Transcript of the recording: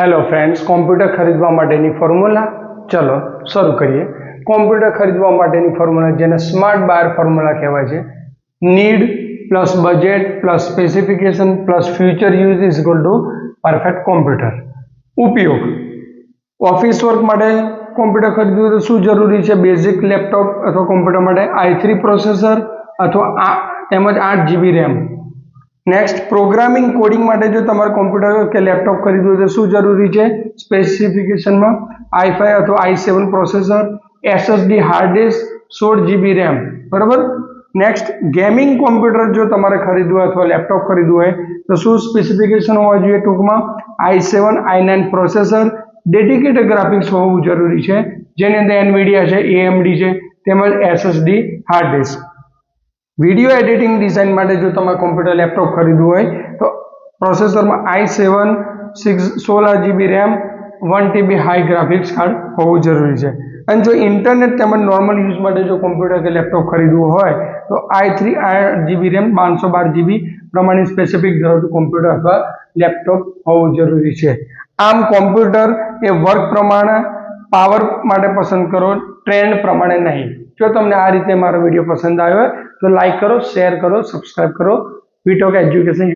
Hello friends computer ખરીદવા માટેની formula ચલો શરૂ કરીએ. કોમ્પ્યુટર ખરીદવા માટેની ફોર્મ્યુલા જેને સ્માર્ટ બાર ફોર્મ્યુલા કહેવાય છે. Need plus budget plus specification plus future use is equal to perfect computer ઉપયોગ. ઓફિસ વર્ક માટે કોમ્પ્યુટર ખરીદવું તો શું જરૂરી છે? બેઝિક લેપટોપ અથવા કોમ્પ્યુટર માટે આઈ થ્રી પ્રોસેસર અથવા આ તેમજ આઠ GB RAM next programming coding માટે જો તમારે કોમ્પ્યુટર કે લેપટોપ ખરીદવું તો શું જરૂરી છે? સ્પેસિફિકેશનમાં આઈ ફાઈવ અથવા I seven processor SSD hard disk સોળ જીબી રેમ બરાબર? નેક્સ્ટ ગેમિંગ કોમ્પ્યુટર જો તમારે ખરીદવું હોય અથવા લેપટોપ ખરીદવું હોય તો શું સ્પેસિફિકેશન હોવા જોઈએ ટૂંકમાં? I seven I nine processor dedicated graphics હોવું જરૂરી છે. જેની અંદર એનવીડિયા છે એએમડી છે, તેમજ SSD hard disk video editing design માટે જો તમારે કોમ્પ્યુટર લેપટોપ ખરીદવું હોય, તો પ્રોસેસરમાં આઈ સેવન, સિક્સ, સોળ GB RAM one TB high graphics card હોવું જરૂરી છે. અને જો ઇન્ટરનેટ તેમજ નોર્મલ યુઝ માટે જો કોમ્પ્યુટર કે લેપટોપ ખરીદવું હોય, તો આઈ થ્રી આઠ જીબી રેમ પાંચસો બાર જીબી પ્રમાણે સ્પેસિફિક ધરાવતું કોમ્પ્યુટર અથવા લેપટોપ હોવું જરૂરી છે. આમ કોમ્પ્યુટર એ વર્ક પ્રમાણે પાવર માટે પસંદ કરો ટ્રેન્ડ પ્રમાણે નહીં. જો તમને આ રીતે મારો વીડિયો પસંદ આવ્યો હોય તો લાઈક કરો શેર કરો સબસ્ક્રાઈબ કરો. વિટોક એજ્યુકેશન